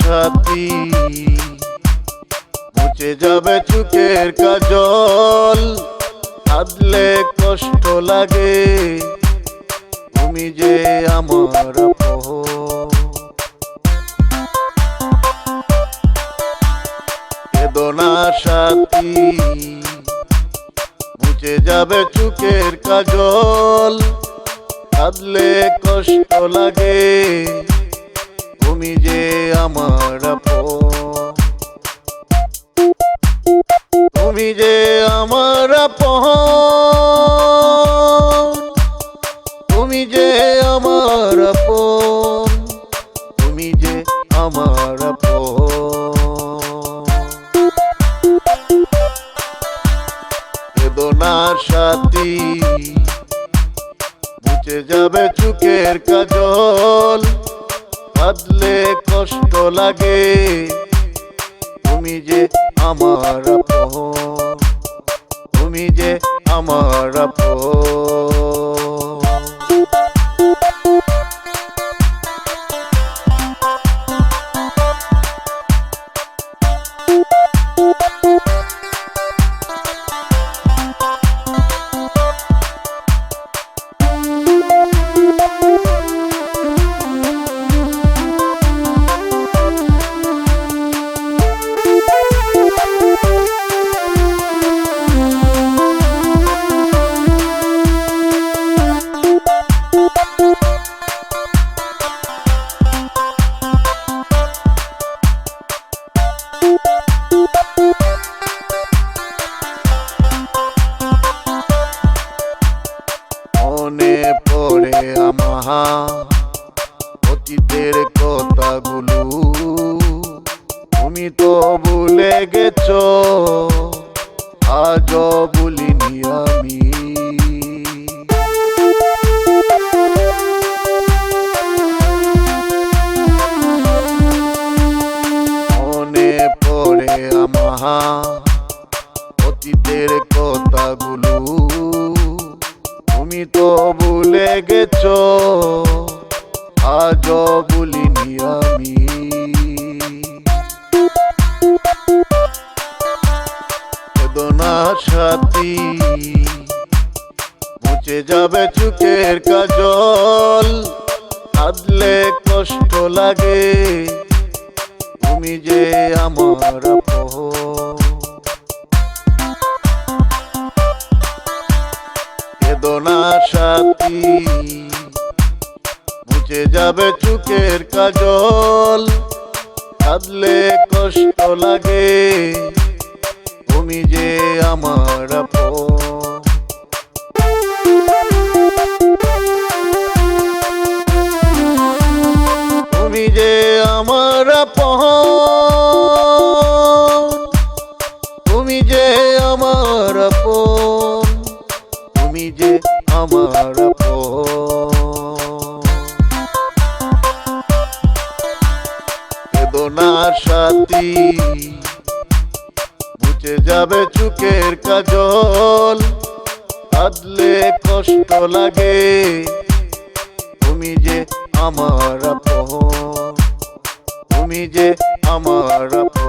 সাথী। মুছে যাবে চুকের কাজল, কাঁদলে কষ্ট লাগে। তুমি যে আমার বেদনা সাথী। মুছে যাবে চুকের কাজল, কাঁদলে কষ্ট লাগে। তুমি যে আমার। তুমি যে আমার। তুমি যে আমার। তুমি যে আমার আপন। বেদনার সাথী, মুছে যাবে চুকের কাজল কাঁদলে কষ্ট লাগে তুমি যে আমার আপন। তুমি যে আমার আপন। অতীতের কথাগুলো ভুলে গেছ? আজও বলিনি আমি। বেদনা সাথী, মুছে যাবে চুকের কাজল। কাঁদলে কষ্ট লাগে, তুমি যে আমার বেদনা সাথী মুছে যাবে চুকের কাজল কাঁদলে কষ্ট লাগে তুমি যে আমার। মুছে যাবে চুকের কাজল আদলে কষ্ট লাগে তুমি যে আমার। তুমি যে আমার।